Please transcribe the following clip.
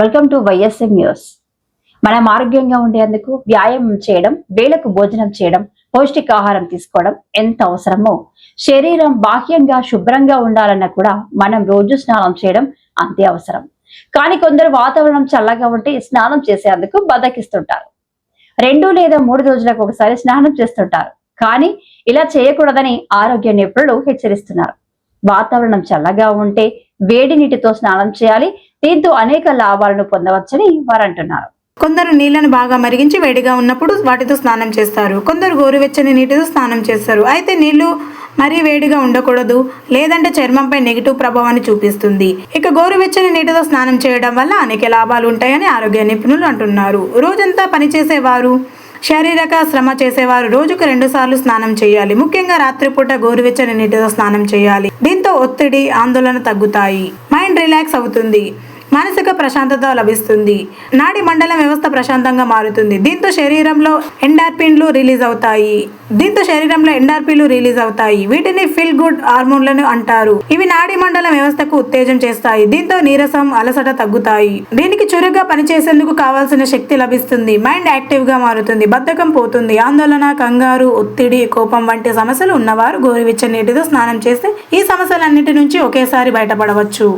Welcome to YSM news మనం ఆరోగ్యంగా ఉండేందుకు వ్యాయామం చేయడం వేలకు భోజనం చేయడం పౌష్టికాహారం తీసుకోవడం ఎంత అవసరమో శరీరం బాహ్యంగా శుభ్రంగా ఉండాలన్నా కూడా మనం రోజు స్నానం చేయడం అంతే అవసరం. కానీ కొందరు వాతావరణం చల్లగా ఉంటే స్నానం చేసేందుకు బద్దకిస్తుంటారు. రెండు లేదా మూడు రోజులకు ఒకసారి స్నానం చేస్తుంటారు. కానీ ఇలా చేయకూడదని ఆరోగ్య నిపుణులు హెచ్చరిస్తున్నారు. వాతావరణం చల్లగా ఉంటే వేడి నీటితో స్నానం చేయాలి దీంతో అనేక లాభాలను పొందవచ్చని వారు అంటున్నారు కొందరు నీళ్ళను బాగా మరిగించి వేడిగా ఉన్నప్పుడు వాటితో స్నానం చేస్తారు. కొందరు గోరువెచ్చని నీటితో స్నానం చేస్తారు. అయితే నీళ్ళు మరీ వేడిగా ఉండకూడదు లేదంటే చర్మంపై నెగిటివ్ ప్రభావాన్ని చూపిస్తుంది. ఇక గోరువెచ్చని నీటితో స్నానం చేయడం వల్ల అనేక లాభాలు ఉంటాయని ఆరోగ్య నిపుణులు అంటున్నారు. రోజంతా పనిచేసేవారు శారీరక శ్రమ చేసేవారు రోజుకు రెండు సార్లు స్నానం చేయాలి. ముఖ్యంగా రాత్రిపూట గోరువెచ్చని నీటితో స్నానం చేయాలి. దీంతో ఒత్తిడి ఆందోళన తగ్గుతాయి. మైండ్ రిలాక్స్ అవుతుంది. మానసిక ప్రశాంతత లభిస్తుంది. నాడి మండలం వ్యవస్థ ప్రశాంతంగా మారుతుంది. దీంతో శరీరంలో ఎండార్పిన్లు రిలీజ్ అవుతాయి. దీంతో శరీరంలో ఎండార్పిన్లు రిలీజ్ అవుతాయి. వీటిని ఫిల్ గుడ్ హార్మోన్లను అంటారు. ఇవి నాడి మండలం వ్యవస్థకు ఉత్తేజం చేస్తాయి. దీంతో నీరసం అలసట తగ్గుతాయి. దీనికి చురుగ్గా పనిచేసేందుకు కావాల్సిన శక్తి లభిస్తుంది. మైండ్ యాక్టివ్గా మారుతుంది. బద్ధకం పోతుంది. ఆందోళన కంగారు ఒత్తిడి కోపం వంటి సమస్యలు ఉన్నవారు గోరువెచ్చని నీటితో స్నానం చేస్తే ఈ సమస్యలన్నిటి నుంచి ఒకేసారి బయటపడవచ్చు.